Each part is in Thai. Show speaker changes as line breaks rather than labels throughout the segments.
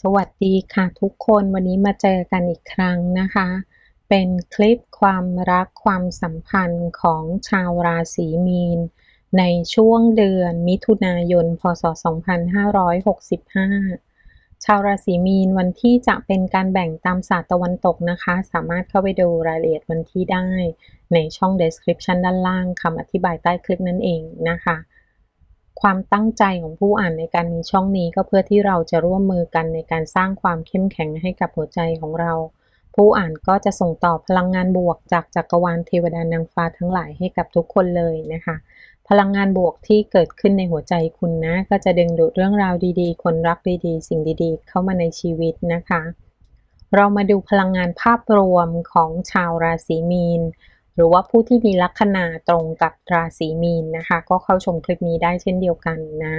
สวัสดีค่ะทุกคนวันนี้มาเจอกันอีกครั้งนะคะ เป็นคลิปความรักความสัมพันธ์ของชาวราศีมีน ในช่วงเดือนมิถุนายน พศ 2565 ชาวราศีมีนวันที่จะเป็นการแบ่งตามศาสตร์ตะวันตกนะคะ สามารถเข้าไปดูรายละเอียดวันที่ได้ ในช่อง description ด้านล่างคำอธิบายใต้คลิปนั่นเองนะคะ ความตั้งใจของผู้อ่านในการมีช่องนี้ก็เพื่อที่เราจะร่วมมือกันในการสร้างความเข้มแข็งให้กับหัวใจของเรา ผู้อ่านก็จะส่งต่อพลังงานบวกจากจักรวาลเทวดานางฟ้าทั้งหลายให้กับทุกคนเลยนะคะ พลังงานบวกที่เกิดขึ้นในหัวใจคุณนะ ก็จะดึงดูดเรื่องราวดีๆ คนรักดีๆ สิ่งดีๆ เข้ามาในชีวิตนะคะ เรามาดูพลังงานภาพรวมของชาวราศีมีน หรือว่าผู้ที่มีลัคนาตรงกับราศีมีนนะคะ ก็เข้าชมคลิปนี้ได้เช่นเดียวกันนะ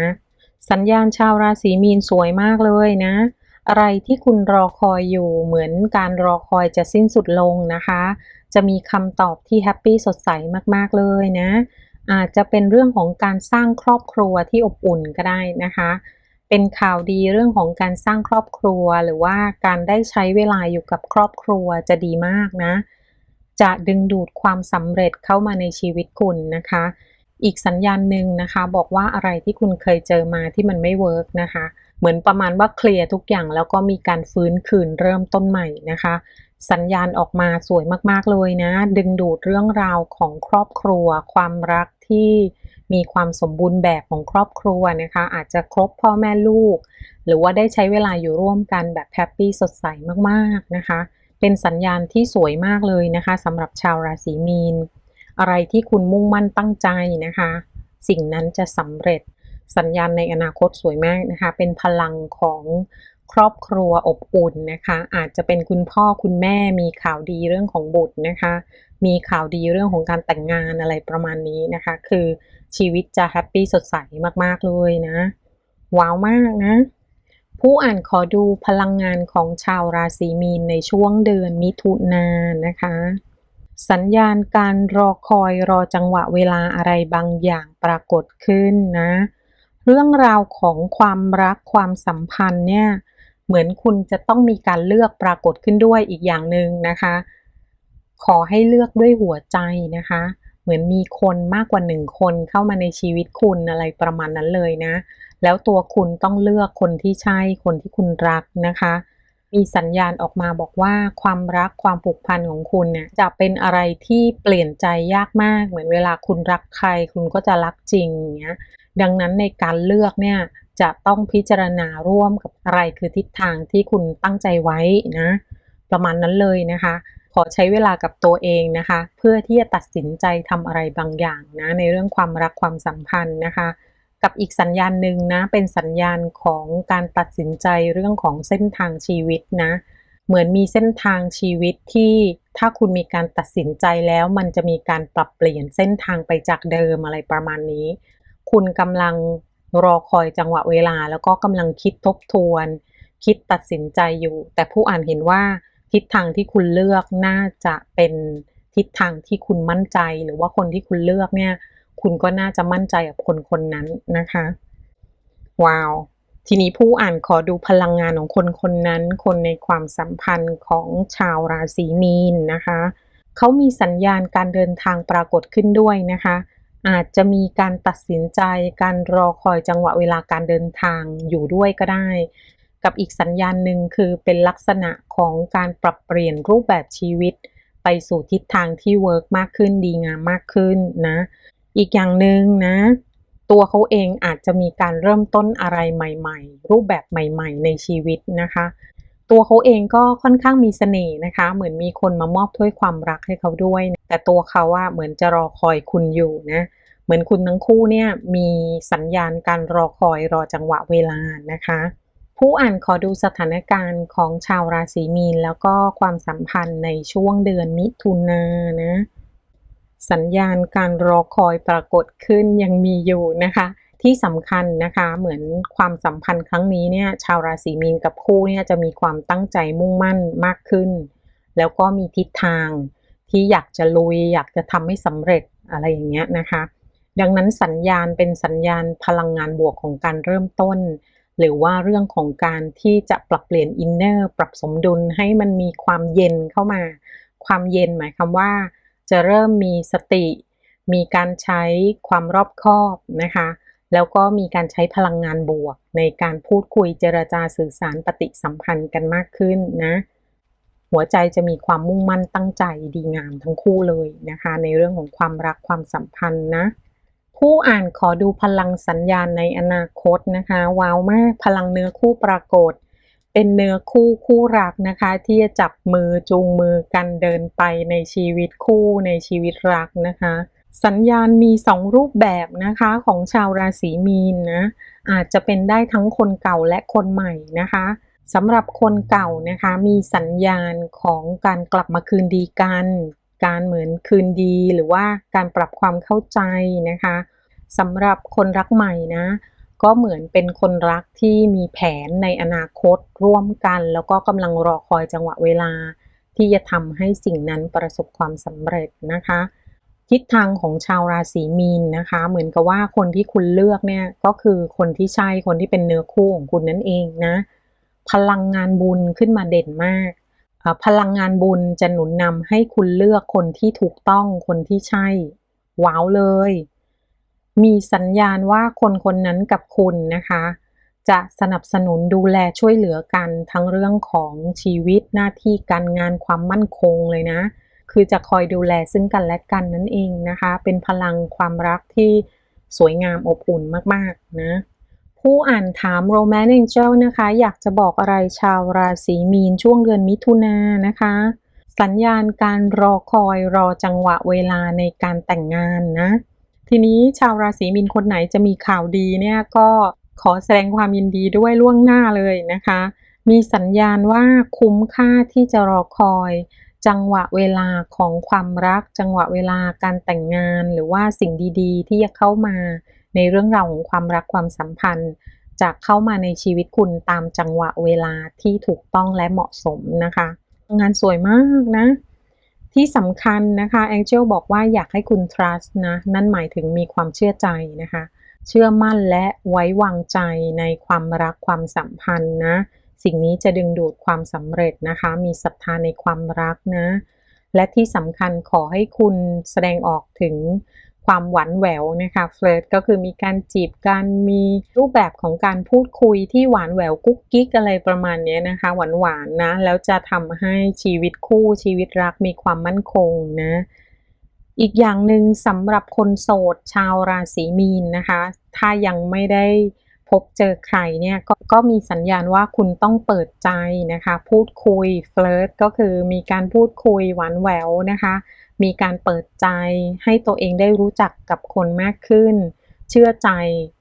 สัญญาณชาวราศีมีนสวยมากเลยนะ อะไรที่คุณรอคอยอยู่เหมือนการรอคอยจะสิ้นสุดลงนะคะ จะมีคำตอบที่แฮปปี้สดใสมากๆเลยนะ อาจจะเป็นเรื่องของการสร้างครอบครัวที่อบอุ่นก็ได้นะคะเป็นข่าวดีเรื่องของการสร้างครอบครัว หรือว่าการได้ใช้เวลาอยู่กับครอบครัวจะดีมากนะ จะดึงดูดความสำเร็จเข้ามาในชีวิตคุณนะคะ อีกสัญญาณหนึ่งนะคะ บอกว่าอะไรที่คุณเคยเจอมาที่มันไม่เวิร์กนะคะ เหมือนประมาณว่าเคลียร์ทุกอย่างแล้วก็มีการฟื้นคืนเริ่มต้นใหม่นะคะ สัญญาณออกมาสวยมากๆเลยนะ ดึงดูดเรื่องราวของครอบครัว ความรักที่มีความสมบูรณ์แบบของครอบครัวนะคะ อาจจะครบพ่อแม่ลูก หรือว่าได้ใช้เวลาอยู่ร่วมกันแบบแฮปปี้สดใสมากๆนะคะ เป็นสัญญาณที่สวยมากเลยนะคะสำหรับชาวราศีมีน อะไรที่คุณมุ่งมั่นตั้งใจนะคะ สิ่งนั้นจะสำเร็จสัญญาณในอนาคตสวยมากนะคะ เป็นพลังของครอบครัวอบอุ่นนะคะ อาจจะเป็นคุณพ่อคุณแม่มีข่าวดีเรื่องของบุตรนะคะ มีข่าวดีเรื่องของการแต่งงานอะไรประมาณนี้นะคะ คือชีวิตจะแฮปปี้สดใสมากๆเลยนะ ว้าวมากนะ ผู้อ่านขอดูพลังงานของชาวราศีมีนในช่วงเดือนมิถุนายนนะคะ สัญญาณการรอคอยรอจังหวะเวลาอะไรบางอย่างปรากฏขึ้นนะ เรื่องราวของความรักความสัมพันธ์เนี่ยเหมือนคุณจะต้องมีการเลือกปรากฏขึ้นด้วยอีกอย่างหนึ่งนะคะ ขอให้เลือกด้วยหัวใจนะคะ เหมือนมีคนมากกว่าหนึ่งคนเข้ามาในชีวิตคุณอะไรประมาณนั้นเลยนะ แล้วตัวคุณต้องเลือกคนที่ใช่คนที่คุณรักนะคะ มีสัญญาณออกมาบอกว่าความรักความผูกพันของคุณเนี่ยจะเป็นอะไรที่เปลี่ยนใจยากมาก เหมือนเวลาคุณรักใคร คุณก็จะรักจริงอย่างเงี้ยดังนั้นในการเลือกเนี่ยจะต้องพิจารณาร่วมกับอะไรคือทิศทางที่คุณตั้งใจไว้นะ ประมาณนั้นเลยนะคะ ขอใช้เวลากับตัวเองนะคะ เพื่อที่จะตัดสินใจทำอะไรบางอย่างนะในเรื่องความรักความสัมพันธ์นะคะ กับอีกสัญญาณหนึ่งนะ เป็นสัญญาณของการตัดสินใจเรื่องของเส้นทางชีวิตนะ เหมือนมีเส้นทางชีวิตที่ถ้าคุณมีการตัดสินใจแล้วมันจะมีการปรับเปลี่ยนเส้นทางไปจากเดิมอะไรประมาณนี้ คุณกำลังรอคอยจังหวะเวลา แล้วก็กำลังคิดทบทวน คิดตัดสินใจอยู่ แต่ผู้อ่านเห็นว่าทิศทางที่คุณเลือกน่าจะเป็นทิศทางที่คุณมั่นใจ หรือว่าคนที่คุณเลือกเนี่ย คุณก็น่าจะมั่นใจกับคนคนนั้นนะคะ ว้าว ทีนี้ผู้อ่านขอดูพลังงานของคนคนนั้น คนในความสัมพันธ์ของชาวราศีมีนนะคะเขามีสัญญาณการเดินทางปรากฏขึ้นด้วยนะคะ อาจจะมีการตัดสินใจการรอคอยจังหวะเวลาการเดินทางอยู่ด้วยก็ได้ กับอีกสัญญาณหนึ่งคือเป็นลักษณะของการปรับเปลี่ยนรูปแบบชีวิต ไปสู่ทิศทางที่เวิร์กมากขึ้นดีงามมากขึ้นนะ อีกอย่างหนึ่งนะ ตัวเขาเองอาจจะมีการเริ่มต้นอะไรใหม่ ๆ รูปแบบใหม่ ๆ ในชีวิตนะคะ ตัวเขาเองก็ค่อนข้างมีเสน่ห์นะคะ เหมือนมีคนมามอบถ้วยความรักให้เขาด้วย แต่ตัวเขาว่าเหมือนจะรอคอยคุณอยู่นะเหมือนคุณทั้งคู่เนี่ยมีสัญญาณการรอคอยรอจังหวะเวลานะคะ ผู้อ่านขอดูสถานการณ์ของชาวราศีมีน แล้วก็ความสัมพันธ์ในช่วงเดือนมิถุนายนนะ สัญญาณการรอคอยปรากฏขึ้นยังมีอยู่นะคะ ที่สำคัญนะคะเหมือนความสัมพันธ์ครั้งนี้เนี่ยชาวราศีมีนกับคู่เนี่ยจะมีความตั้งใจมุ่งมั่นมากขึ้น แล้วก็มีทิศทางที่อยากจะลุย อยากจะทำให้สำเร็จอะไรอย่างเงี้ยนะคะ ดังนั้นสัญญาณเป็นสัญญาณพลังงานบวกของการเริ่มต้น หรือว่าเรื่องของการที่จะปรับเปลี่ยนอินเนอร์ปรับสมดุลให้มันมีความเย็นเข้ามา ความเย็นหมายความว่า จะเริ่มมีสติ มีการใช้ความรอบคอบนะคะ แล้วก็มีการใช้พลังงานบวก ในการพูดคุยเจรจาสื่อสารปฏิสัมพันธ์กันมากขึ้นนะ หัวใจจะมีความมุ่งมั่นตั้งใจดีงามทั้งคู่เลยนะคะ ในเรื่องของความรักความสัมพันธ์นะผู้อ่านขอดูพลังสัญญาณในอนาคตนะคะ ว้าวมากพลังเนื้อคู่ปรากฏ เป็นเนื้อคู่คู่รักนะคะ ที่จะจับมือจูงมือกันเดินไปในชีวิตคู่ในชีวิตรักนะคะ สัญญาณมีสองรูปแบบนะคะของชาวราศีมีนนะอาจจะเป็นได้ทั้งคนเก่าและคนใหม่นะคะสำหรับคนเก่านะคะมีสัญญาณของการกลับมาคืนดีกัน การเหมือนคืนดีหรือว่าการปรับความเข้าใจนะคะสำหรับคนรักใหม่นะ ก็เหมือนเป็นคนรักที่มีแผนในอนาคตร่วมกัน แล้วก็กำลังรอคอยจังหวะเวลา ที่จะทำให้สิ่งนั้นประสบความสำเร็จนะคะทิศทางของชาวราศีมีนนะคะ เหมือนกับว่าคนที่คุณเลือกเนี่ยก็คือคนที่ใช่คนที่เป็นเนื้อคู่ของคุณนั่นเองนะ พลังงานบุญขึ้นมาเด่นมาก พลังงานบุญจะหนุนนำให้คุณเลือกคนที่ถูกต้องคนที่ใช่ ว้าวเลย มีสัญญาณว่าคนคนนั้นกับคุณนะคะ จะสนับสนุนดูแลช่วยเหลือกันทั้งเรื่องของชีวิตหน้าที่การงานความมั่นคงเลยนะ คือจะคอยดูแลซึ่งกันและกันนั่นเองนะคะ เป็นพลังความรักที่สวยงามอบอุ่นมากๆนะผู้อ่านถาม Romance Angel นะคะ อยากจะบอกอะไรชาวราศีมีนช่วงเดือนมิถุนายนนะคะ สัญญาณการรอคอยรอจังหวะเวลาในการแต่งงานนะ ทีนี้ชาวราศีมีนคนไหนจะมีข่าวดีเนี่ยก็ขอแสดงความยินดีด้วยล่วงหน้าเลยนะคะ มีสัญญาณว่าคุ้มค่าที่จะรอคอย จังหวะเวลาของความรัก จังหวะเวลาการแต่งงาน หรือว่าสิ่งดีๆ ที่จะเข้ามาในเรื่องราวของความรักความสัมพันธ์จะเข้ามาในชีวิตคุณตามจังหวะเวลาที่ถูกต้องและเหมาะสมนะคะ งานสวยมากนะ ที่สำคัญนะคะแองเจลบอกว่าอยากให้คุณ trust นะ นั่นหมายถึงมีความเชื่อใจนะคะ เชื่อมั่นและไว้วางใจในความรักความสัมพันธ์นะ สิ่งนี้จะดึงดูดความสำเร็จนะคะ มีศรัทธาในความรักนะ และที่สำคัญขอให้คุณแสดงออกถึง ความหวานแหววนะคะเฟลิร์ตก็คือมีการจีบกันมีรูปแบบของการพูดคุยที่หวานแหววกุ๊กกิ๊กอะไรประมาณนี้นะคะหวานหวานนะแล้วจะทำให้ชีวิตคู่ชีวิตรักมีความมั่นคงนะอีกอย่างหนึ่งสำหรับคนโสดชาวราศีมีนนะคะ ถ้ายังไม่ได้พบเจอใครเนี่ยกก็มีสัญญาณว่าคุณต้องเปิดใจนะคะ พูดคุยเฟลิร์ตก็คือมีการพูดคุยหวานแหววนะคะ มีการเปิดใจให้ตัวเองได้รู้จักกับคนมากขึ้น เชื่อใจ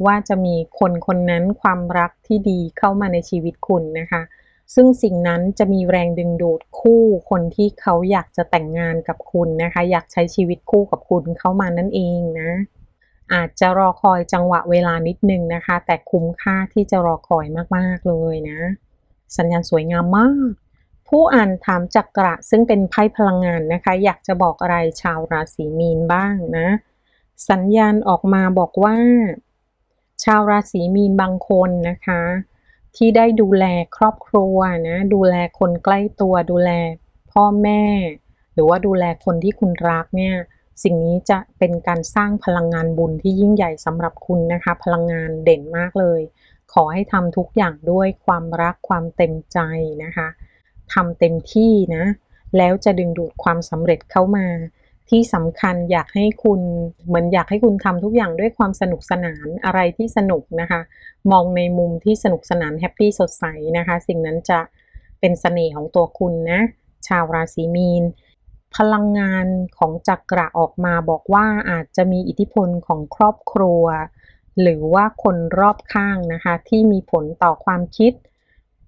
ว่าจะมีคนคนนั้นความรักที่ดีเข้ามาในชีวิตคุณนะคะ ซึ่งสิ่งนั้นจะมีแรงดึงดูดคู่คนที่เขาอยากจะแต่งงานกับคุณนะคะ อยากใช้ชีวิตคู่กับคุณเข้ามานั่นเองนะ อาจจะรอคอยจังหวะเวลานิดนึงนะคะ แต่คุ้มค่าที่จะรอคอยมากๆเลยนะ สัญญาณสวยงามมาก ผู้อ่านถามจักระซึ่งเป็นไพ่พลังงานนะคะ อยากจะบอกอะไรชาวราศีมีนบ้างนะ สัญญาณออกมาบอกว่า ชาวราศีมีนบางคนนะคะ ที่ได้ดูแลครอบครัวนะดูแลคนใกล้ตัวดูแลพ่อแม่ หรือว่าดูแลคนที่คุณรักเนี่ยสิ่งนี้จะเป็นการสร้างพลังงานบุญที่ยิ่งใหญ่สำหรับคุณนะคะ พลังงานเด่นมากเลย ขอให้ทำทุกอย่างด้วยความรักความเต็มใจนะคะ ทำเต็มที่นะ แล้วจะดึงดูดความสำเร็จเข้ามา ที่สำคัญอยากให้คุณเหมือนอยากให้คุณทำทุกอย่างด้วยความสนุกสนานอะไรที่สนุกนะคะ มองในมุมที่สนุกสนานแฮปปี้สดใสนะคะ สิ่งนั้นจะเป็นสเสน่ห์ของตัวคุณนะ ชาวราศีมีนพลังงานของจักระออกมาบอกว่าอาจจะมีอิทธิพลของครอบครัว หรือว่าคนรอบข้างนะคะ ที่มีผลต่อความคิด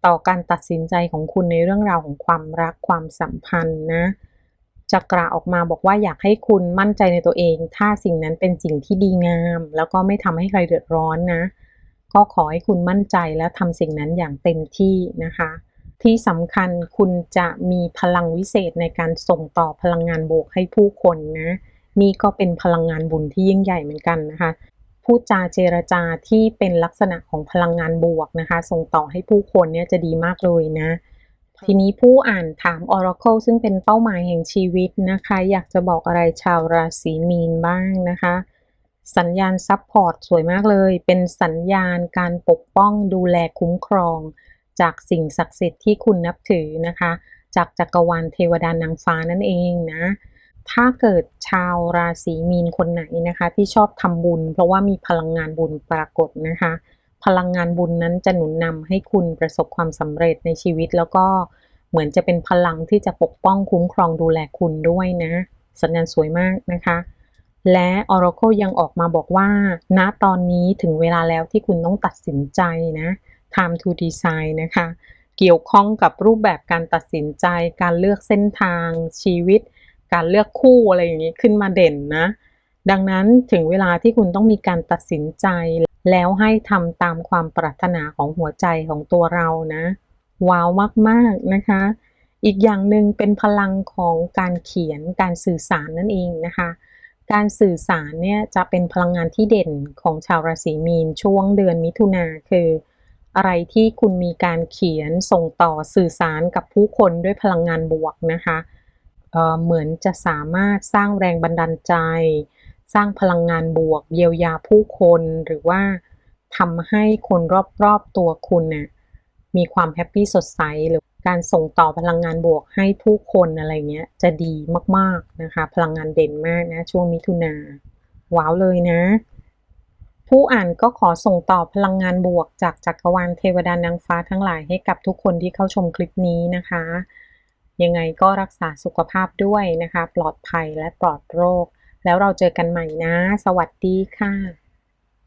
ต่อการตัดสินใจของคุณในเรื่องราวของความรักความสัมพันธ์นะจักระออกมาบอกว่าอยากให้คุณมั่นใจในตัวเอง ถ้าสิ่งนั้นเป็นสิ่งที่ดีงาม แล้วก็ไม่ทำให้ใครเดือดร้อนนะ ก็ขอให้คุณมั่นใจและทำสิ่งนั้นอย่างเต็มที่นะคะ ที่สำคัญคุณจะมีพลังวิเศษในการส่งต่อพลังงานบวกให้ผู้คนนะ นี่ก็เป็นพลังงานบุญที่ยิ่งใหญ่เหมือนกันนะคะ พูดจาเจรจาที่เป็นลักษณะของพลังงานบวกนะคะ ส่งต่อให้ผู้คนเนี่ยจะดีมากเลยนะ ทีนี้ผู้อ่านถาม Oracle ซึ่งเป็นเป้าหมายแห่งชีวิตนะคะ อยากจะบอกอะไรชาวราศีมีนบ้างนะคะ สัญญาณซับพอร์ตสวยมากเลย เป็นสัญญาณการปกป้องดูแลคุ้มครอง จากสิ่งศักดิ์สิทธิ์ที่คุณนับถือนะคะ จากจักรวาลเทวดานางฟ้านั่นเองนะ ถ้าเกิดชาวราศีมีนคนไหนนะคะ ที่ชอบทำบุญ เพราะว่ามีพลังงานบุญปรากฏนะคะ พลังงานบุญนั้นจะหนุนนำให้คุณประสบความสำเร็จในชีวิต แล้วก็เหมือนจะเป็นพลังที่จะปกป้องคุ้มครองดูแลคุณด้วยนะ สัญญาณสวยมากนะคะ และ Oracle ยังออกมาบอกว่าณตอนนี้ถึงเวลาแล้วที่คุณต้องตัดสินใจนะ time to decide นะคะ เกี่ยวข้องกับรูปแบบการตัดสินใจ การเลือกเส้นทางชีวิต การเลือกคู่อะไรอย่างนี้ขึ้นมาเด่นนะ ดังนั้นถึงเวลาที่คุณต้องมีการตัดสินใจแล้วให้ทำตามความปรารถนาของหัวใจของตัวเรานะ ว้าวมากๆนะคะ อีกอย่างหนึ่งเป็นพลังของการเขียนการสื่อสารนั่นเองนะคะ การสื่อสารเนี่ยจะเป็นพลังงานที่เด่นของชาวราศีมีนช่วงเดือนมิถุนาคือ อะไรที่คุณมีการเขียนส่งต่อสื่อสารกับผู้คนด้วยพลังงานบวกนะคะ เหมือนจะสามารถสร้างแรงบันดาลใจ สร้างพลังงานบวก เยียวยาผู้คนหรือว่าทำให้คนรอบๆตัวคุณเนี่ยมีความแฮปปี้สดใสหรือการส่งต่อพลังงานบวกให้ผู้คนอะไรเงี้ยจะดีมากๆนะคะ พลังงานเด่นมากนะ ช่วงมิถุนาว้าวเลยนะ ผู้อ่านก็ขอส่งต่อพลังงานบวกจากจักรวาลเทวดานางฟ้าทั้งหลายให้กับทุกคนที่เข้าชมคลิปนี้นะคะ ยังไงก็รักษาสุขภาพด้วยนะคะ ปลอดภัยและปลอดโรค แล้วเราเจอกันใหม่นะ สวัสดีค่ะ